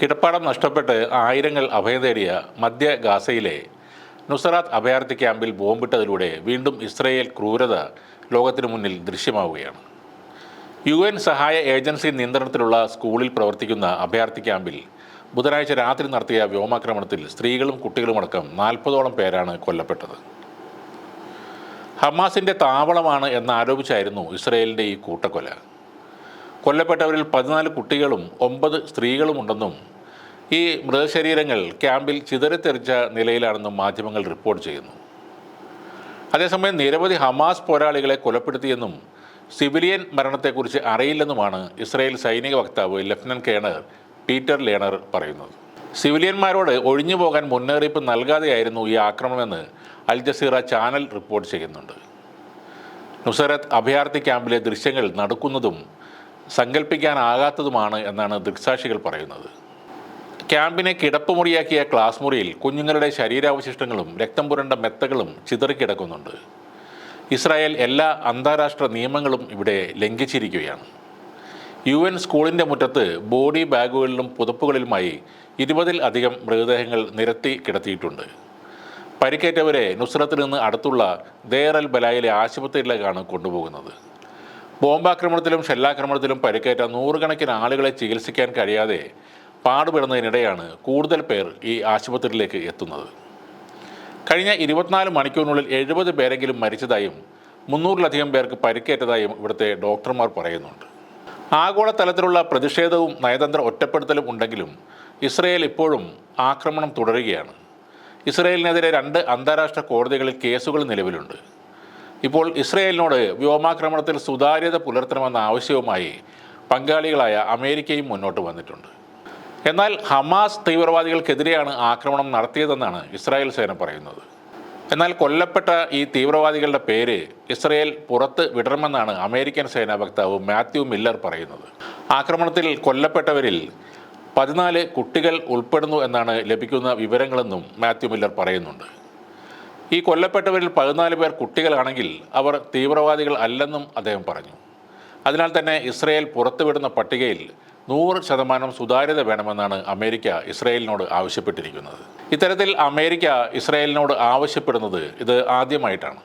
കിടപ്പാടം നഷ്ടപ്പെട്ട് ആയിരങ്ങൾ അഭയം തേടിയ മധ്യ ഗാസയിലെ നുസറാത്ത് അഭയാർത്ഥി ക്യാമ്പിൽ ബോംബിട്ടതിലൂടെ വീണ്ടും ഇസ്രയേൽ ക്രൂരത ലോകത്തിനു മുന്നിൽ ദൃശ്യമാവുകയാണ്. യു എൻ സഹായ ഏജൻസി നിയന്ത്രണത്തിലുള്ള സ്കൂളിൽ പ്രവർത്തിക്കുന്ന അഭയാർത്ഥി ക്യാമ്പിൽ ബുധനാഴ്ച രാത്രി നടത്തിയ വ്യോമാക്രമണത്തിൽ സ്ത്രീകളും കുട്ടികളുമടക്കം നാൽപ്പതോളം പേരാണ് കൊല്ലപ്പെട്ടത്. ഹമാസിന്റെ താവളമാണ് എന്നാരോപിച്ചായിരുന്നു ഇസ്രയേലിന്റെ ഈ കൂട്ടക്കൊല. കൊല്ലപ്പെട്ടവരിൽ പതിനാല് കുട്ടികളും ഒമ്പത് സ്ത്രീകളുമുണ്ടെന്നും ഈ മൃതശരീരങ്ങൾ ക്യാമ്പിൽ ചിതറിത്തെറിച്ച നിലയിലാണെന്നും മാധ്യമങ്ങൾ റിപ്പോർട്ട് ചെയ്യുന്നു. അതേസമയം നിരവധി ഹമാസ് പോരാളികളെ കൊലപ്പെടുത്തിയെന്നും സിവിലിയൻ മരണത്തെക്കുറിച്ച് അറിയില്ലെന്നുമാണ് ഇസ്രായേൽ സൈനിക വക്താവ് ലഫ്റ്റനന്റ് കേണർ പീറ്റർ ലേണർ പറയുന്നത്. സിവിലിയന്മാരോട് ഒഴിഞ്ഞു പോകാൻ മുന്നറിയിപ്പ് നൽകാതെയായിരുന്നു ഈ ആക്രമണമെന്ന് അൽ ജസീറ ചാനൽ റിപ്പോർട്ട് ചെയ്യുന്നുണ്ട്. നുസറത്ത് അഭയാർത്ഥി ക്യാമ്പിലെ ദൃശ്യങ്ങൾ നടക്കുന്നതും സങ്കല്പിക്കാനാകാത്തതുമാണ് എന്നാണ് ദൃക്സാക്ഷികൾ പറയുന്നത്. ക്യാമ്പിനെ കിടപ്പുമുറിയാക്കിയ ക്ലാസ് മുറിയിൽ കുഞ്ഞുങ്ങളുടെ ശരീരാവശിഷ്ടങ്ങളും രക്തം പുരണ്ട മെത്തകളും ചിതറിക്കിടക്കുന്നുണ്ട്. ഇസ്രായേൽ എല്ലാ അന്താരാഷ്ട്ര നിയമങ്ങളും ഇവിടെ ലംഘിച്ചിരിക്കുകയാണ്. യു എൻ സ്കൂളിന്റെ മുറ്റത്ത് ബോഡി ബാഗുകളിലും പുതപ്പുകളിലുമായി ഇരുപതിൽ അധികം മൃതദേഹങ്ങൾ നിരത്തി കിടത്തിയിട്ടുണ്ട്. പരിക്കേറ്റവരെ നുസ്രത്തിൽ നിന്ന് അടുത്തുള്ള ദേർ അൽ ബലായിലെ ആശുപത്രിയിലേക്കാണ് കൊണ്ടുപോകുന്നത്. ബോംബാക്രമണത്തിലും ഷെല്ലാക്രമണത്തിലും പരിക്കേറ്റ നൂറുകണക്കിന് ആളുകളെ ചികിത്സിക്കാൻ കഴിയാതെ പാടുപെടുന്നതിനിടെയാണ് കൂടുതൽ പേർ ഈ ആശുപത്രിയിലേക്ക് എത്തുന്നത്. കഴിഞ്ഞ ഇരുപത്തിനാല് മണിക്കൂറിനുള്ളിൽ എഴുപത് പേരെങ്കിലും മരിച്ചതായും മുന്നൂറിലധികം പേർക്ക് പരിക്കേറ്റതായും ഇവിടുത്തെ ഡോക്ടർമാർ പറയുന്നുണ്ട്. ആഗോളതലത്തിലുള്ള പ്രതിഷേധവും നയതന്ത്ര ഒറ്റപ്പെടുത്തലും ഉണ്ടെങ്കിലും ഇസ്രയേൽ ഇപ്പോഴും ആക്രമണം തുടരുകയാണ്. ഇസ്രയേലിനെതിരെ രണ്ട് അന്താരാഷ്ട്ര കോടതികളിൽ കേസുകൾ നിലവിലുണ്ട്. ഇപ്പോൾ ഇസ്രയേലിനോട് വ്യോമാക്രമണത്തിൽ സുതാര്യത പുലർത്തണമെന്ന ആവശ്യവുമായി പങ്കാളികളായ അമേരിക്കയും മുന്നോട്ട് വന്നിട്ടുണ്ട്. എന്നാൽ ഹമാസ് തീവ്രവാദികൾക്കെതിരെയാണ് ആക്രമണം നടത്തിയതെന്നാണ് ഇസ്രായേൽ സേന പറയുന്നത്. എന്നാൽ കൊല്ലപ്പെട്ട ഈ തീവ്രവാദികളുടെ പേര് ഇസ്രയേൽ പുറത്ത് വിടണമെന്നാണ് അമേരിക്കൻ സേനാ വക്താവ് മാത്യു മില്ലർ പറയുന്നത്. ആക്രമണത്തിൽ കൊല്ലപ്പെട്ടവരിൽ പതിനാല് കുട്ടികൾ ഉൾപ്പെടുന്നു എന്നാണ് ലഭിക്കുന്ന വിവരങ്ങളെന്നും മാത്യു മില്ലർ പറയുന്നുണ്ട്. ഈ കൊല്ലപ്പെട്ടവരിൽ പതിനാല് പേർ കുട്ടികളാണെങ്കിൽ അവർ തീവ്രവാദികൾ അല്ലെന്നും അദ്ദേഹം പറഞ്ഞു. അതിനാൽ തന്നെ ഇസ്രയേൽ പുറത്തുവിടുന്ന പട്ടികയിൽ നൂറ് ശതമാനം സുതാര്യത വേണമെന്നാണ് അമേരിക്ക ഇസ്രയേലിനോട് ആവശ്യപ്പെട്ടിരിക്കുന്നത്. ഇത്തരത്തിൽ അമേരിക്ക ഇസ്രയേലിനോട് ആവശ്യപ്പെടുന്നത് ഇത് ആദ്യമായിട്ടാണ്.